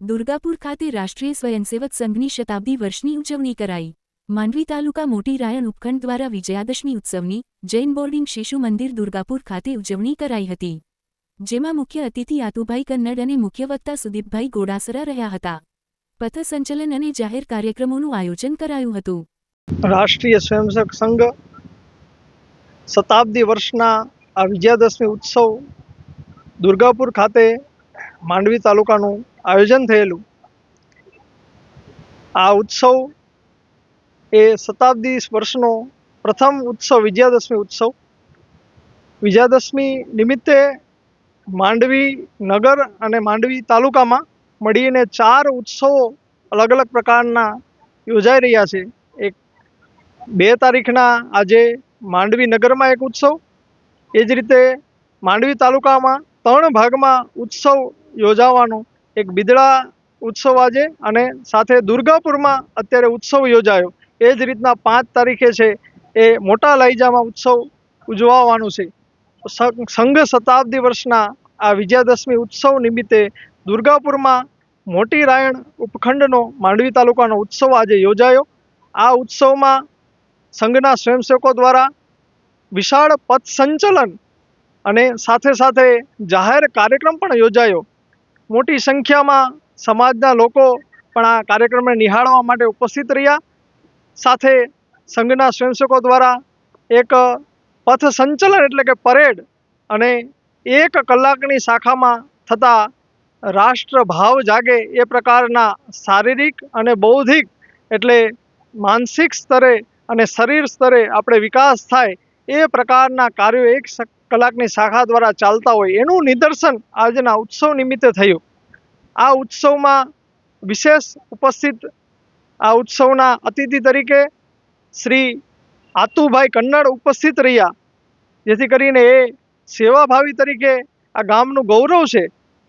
દુર્ગાપુર ખાતે રાષ્ટ્રીય સ્વયંસેવક સંઘની શતાબ્દી વર્ષની ઉજવણી કરાઈ. માંડવી તાલુકા મોટી રાયણ ઉપખંડ દ્વારા વિજયાદશમી ઉત્સવની જૈન બોર્ડિંગ શિશુ મંદિર દુર્ગાપુર ખાતે ઉજવણી કરાઈ હતી, જેમાં મુખ્ય અતિથિ આતુભાઈ કન્નડ અને મુખ્ય વક્તા સુદીપભાઈ ગોડાસરા રહ્યા હતા. પથસંચલન અને જાહેર કાર્યક્રમોનું આયોજન કરાયું હતું. રાષ્ટ્રીય સ્વયંસેવક સંઘ શતાબ્દી વર્ષના આ વિજયાદશમી ઉત્સવ દુર્ગાપુર ખાતે માંડવી તાલુકાનું આયોજન થયેલું. આ ઉત્સવ એ શતાબ્દી વર્ષનો પ્રથમ ઉત્સવ, વિજયાદશમી ઉત્સવ. વિજયાદશમી નિમિત્તે માંડવી નગર અને માંડવી તાલુકામાં મળીને ચાર ઉત્સવો અલગ અલગ પ્રકારના યોજાઈ રહ્યા છે. એક બે તારીખના આજે માંડવી નગરમાં એક ઉત્સવ. એ જ રીતે માંડવી તાલુકામાં ત્રણ ભાગમાં ઉત્સવ યોજાવાનો એક બિદડા ઉત્સવ આજે અને સાથે દુર્ગાપુરમાં અત્યારે ઉત્સવ યોજાયો. એ જ રીતના પાંચ તારીખે છે એ મોટા લાઈજામાં ઉત્સવ ઉજવાવાનું છે. સંઘ શતાબ્દી વર્ષના આ વિજયાદશમી ઉત્સવ નિમિત્તે દુર્ગાપુરમાં મોટી રાયણ ઉપખંડનો માંડવી તાલુકાનો ઉત્સવ આજે યોજાયો. આ ઉત્સવમાં સંઘના સ્વયંસેવકો દ્વારા વિશાળ પથ સંચલન અને સાથે સાથે જાહેર કાર્યક્રમ પણ યોજાયો. મોટી સંખ્યામાં સમાજના લોકો પણ આ કાર્યક્રમને નિહાળવા માટે ઉપસ્થિત રહ્યા. સાથે સંઘના સ્વયંસેવકો દ્વારા એક પથ સંચલન એટલે કે પરેડ અને એક કલાકની શાખામાં થતા રાષ્ટ્રભાવ જાગે એ પ્રકારના શારીરિક અને બૌદ્ધિક એટલે માનસિક સ્તરે અને શરીર સ્તરે આપણે વિકાસ થાય એ પ્રકારના કાર્યો એક કલાકની શાખા દ્વારા ચાલતા હોય એનું નિદર્શન આજના ઉત્સવ નિમિત્તે થયું. આ ઉત્સવમાં વિશેષ ઉપસ્થિત આ ઉત્સવના અતિથિ તરીકે શ્રી આતુભાઈ કન્નડ ઉપસ્થિત રહ્યા. જેથી કરીને એ સેવાભાવી તરીકે આ ગામનું ગૌરવ છે.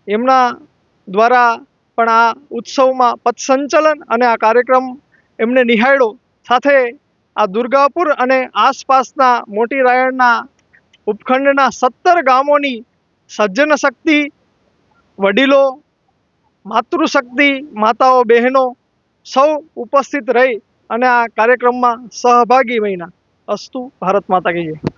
એમના દ્વારા પણ આ ઉત્સવમાં પથસંચલન અને આ કાર્યક્રમ એમને નિહાળ્યો. સાથે આ દુર્ગાપુર અને આસપાસના મોટી રાયણના ઉપખંડના સત્તર ગામોની સજ્જન શક્તિ, વડીલો, માતૃશક્તિ, માતાઓ, બહેનો સૌ ઉપસ્થિત રહી અને આ કાર્યક્રમમાં સહભાગી બન્યા. અસ્તુ ભારત માતા કી જય.